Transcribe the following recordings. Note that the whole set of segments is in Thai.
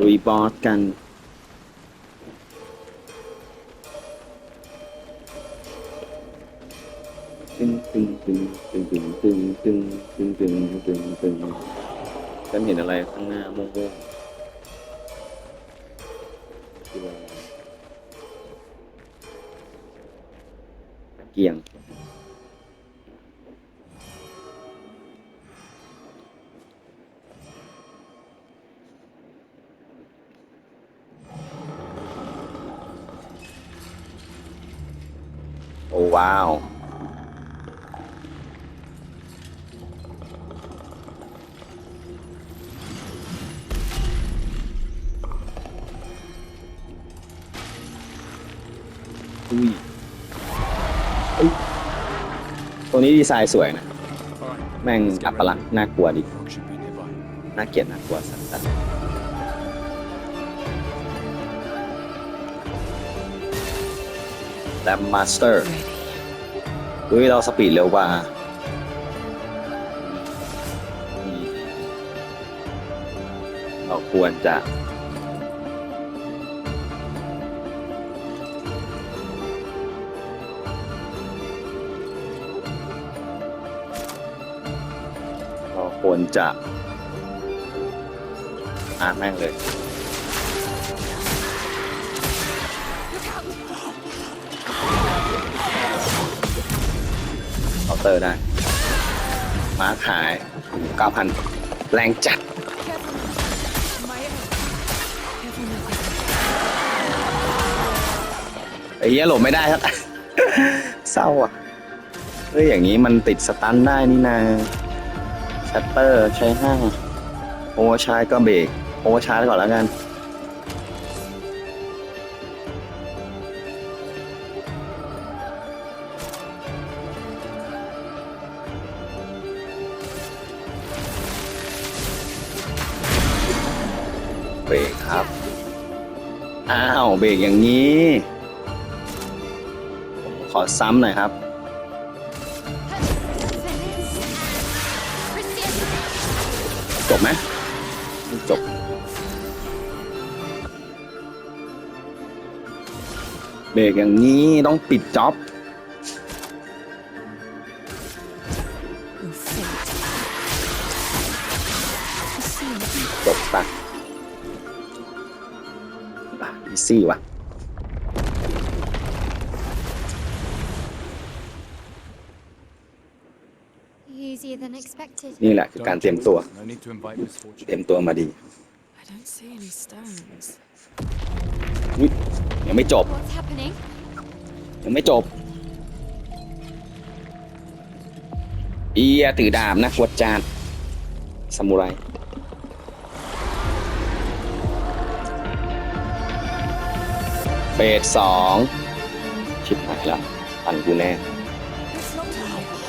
ลุยบอสกัน ตึงตึงตึงตึงตึงตึงตึงตึงตึงตึงตึงฉันเห็นอะไรข้างหน้าโม่งๆคืออะไรตะเกียง ว้าว อุ้ยเอ้ยตัวนี้ดีไซน์สวยนะ แม่งอัปลักษณ์น่ากลัวดิ should be nearby. น่าเกลียดน่ากลัวสัสๆแลมมาส เฮ้ยเราสปีดเร็วกว่าเราควรจะเราควรจะอ่านแม่งเลย เคาน์เตอร์ได้ มาขาย 9,000 แรงจัด ไอ้เหี้ยหลบไม่ได้ครับ เศร้าอะ เฮ้ย อย่างนี้มันติดสตันได้นี่นาชัตเตอร์ใช้ห้างโอเวอร์ชาร์จก็เบรกโอเวอร์ชาร์จก่อนแล้วกัน รกครับ อ้าวเบรกอย่างนี้ผมขอซ้ำหน่อยครับ จบไหมไม่จบเบรกอย่างนี้ต้องปิดจ็อบ ซี่ว่ะ Easier than expected. นี่แหละคือการเตรียมตัว No need to invite misfortune. เตรียมตัวมาดี I don't see any stones. อุ๊ยยังไม่จบ What's happening? ยังไม่จบ เอียถือดาบนะกวดจานซามูไร เฟสสองชิบหายแล้วปันกูแน่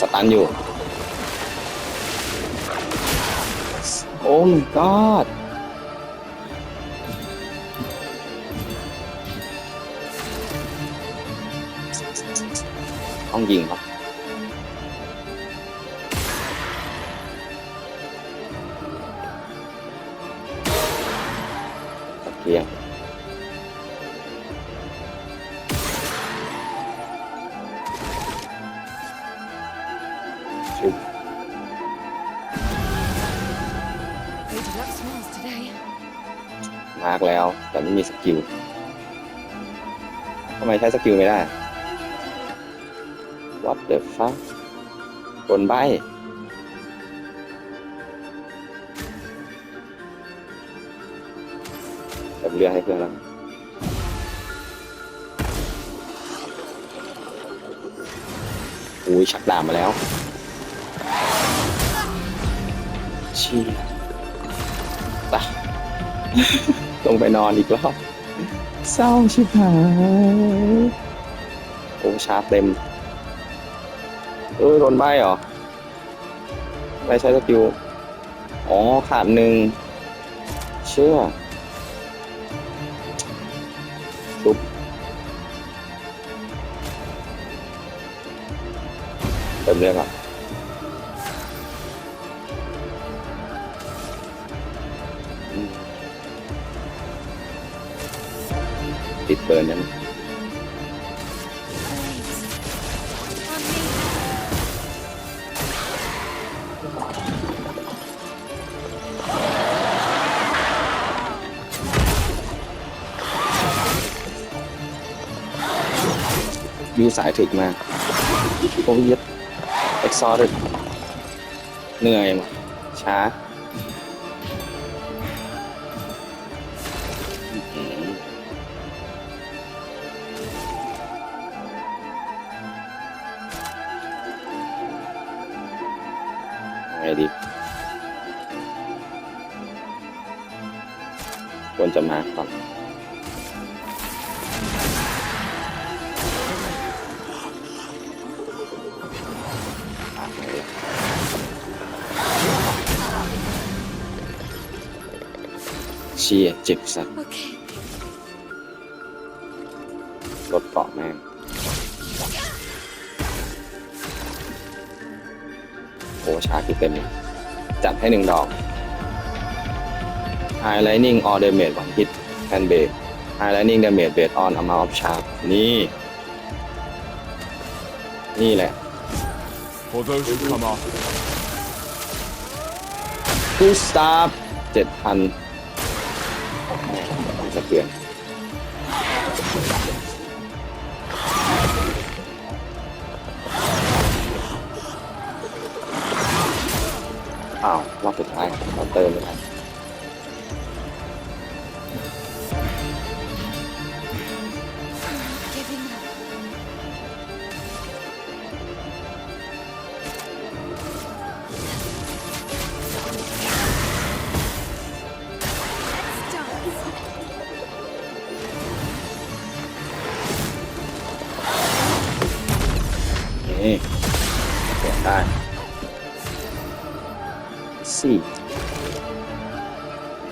สตันอยู่ โอ้ my god ต้องยิงครับ มาร์กแล้ว แต่ไม่มีสกิลทำไมใช้สกิลไม่ได้ What the fuck โดนใบเติมเรือให้เพื่อนแล้วอุ้ยชักดาบมาแล้วชี้ ตะลงไปนอนอีกรอบเศร้าชิบหาย โอ้ชาร์จเต็ม เออโดนใบเหรอ ไม่ใช้สกิล อ๋อ ขาดหนึ่ง เชื่อชุบเติมเรื่องอะ ติดเบิร์นนั้นยูสายถึกมากโอ้ยเอ็กซอร์เหนื่อยมาช้า จะมาก่อนเชียเจ็บสัตว์ Okay. รถเกาะแม่งโอ้ชาร์จคือเต็มเลยจัดให้หนึ่งดอก High Lightning All Damage One Hit and Break High Lightning Damage Based on Amount of Charge นี่ นี่แหละ For those who come after, Full Stop เจ็ดพันสะเทือน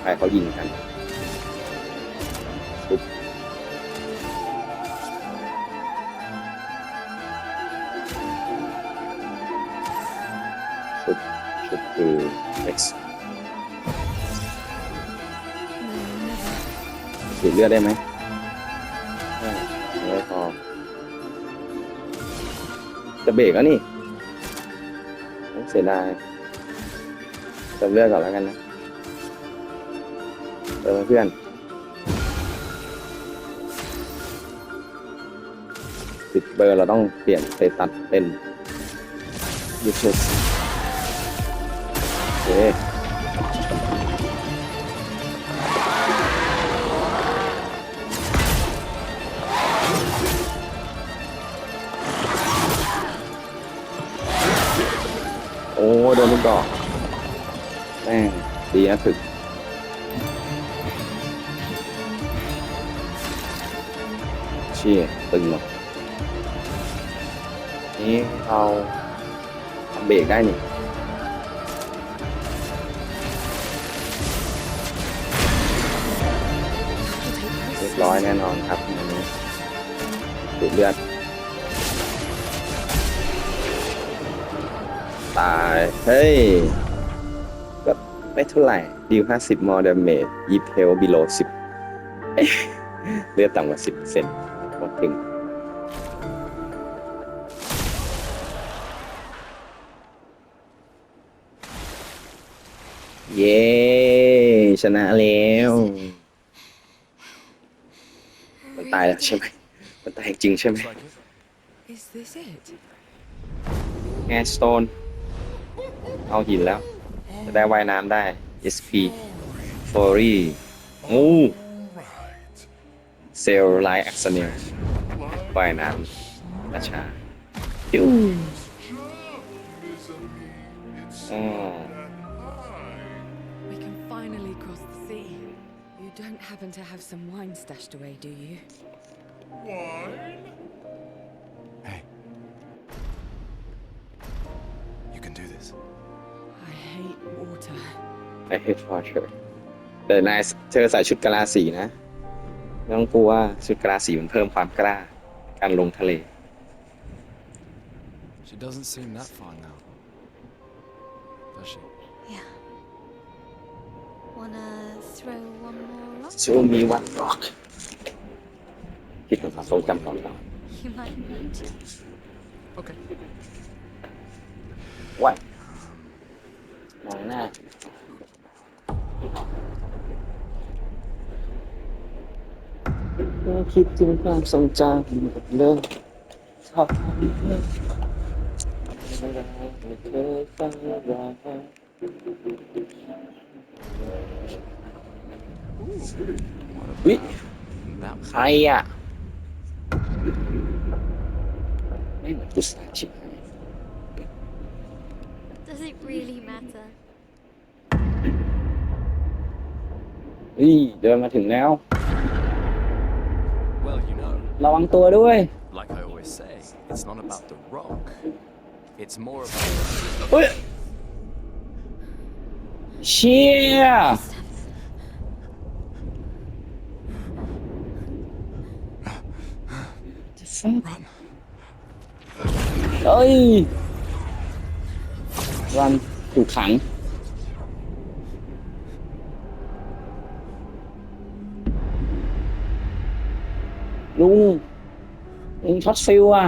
ใครเขายิงกันปุ๊บชุดชุดคือ X No, never. ฉีดเลือดได้ไหมได้ไม่พอจะเบรกแล้วนี่เสียดายเติมเลือดก่อนแล้วกันนะ เติมให้เพื่อน ติดเบอร์เราต้องเปลี่ยนสเตตัสเป็น useless โอเคโอ้โดนลูกดอกแม่งดีนะถึก เชี่ยตึงหมดนี่เราทำเบรกได้นี่เรียบร้อยแน่นอนครับอันนี้ดูดเลือด ตาย เฮ้ยก็ไม่เท่าไหร่ดีล50 more damage ยิบเฮล below 10เอ๊ะเลือดต่ำกว่า 10เซน หมดถึงเย้ชนะแล้ว มันตายแล้วใช่ไหมมันตายจริงใช่ไหม Is this it? แอสโตน เอาหินแล้ว จะได้ว่ายน้ำได้ SP ฟอรี่โอ้เซลไลท์แอคเซเนีย ว่ายน้ำราชาปิ้วอ๋อ We can finally cross the sea. You don't happen to have some wine stashed away, do you? Hey. You can do this. I hate water. I hate water แต่นายเธอใส่ชุดกะลาสีนะไม่ต้องกลัวชุดกะลาสีมันเพิ่มความกล้า การลงทะเล She doesn't seem that fine now. Does she? Yeah. Wanna throw one more rock? Show me one rock คิดถึงความทรงจำเก่า You might need to. Okay. ๆว่ายมองหน้า เมื่อคิดถึงความทรงจำเรื่องชอบไม่เคยฟังเราวิใครอะ ไม่เหมือนกุศลชิบหาย Does it really matter? เฮ้ยเดินมาถึงแล้ว ระวังตัวด้วย like I always say, it's not about the rock. It's more about เฮ้ยเชี่ยเอ้ยรันถูกขัง ลุงลุงช็อตฟิลอะ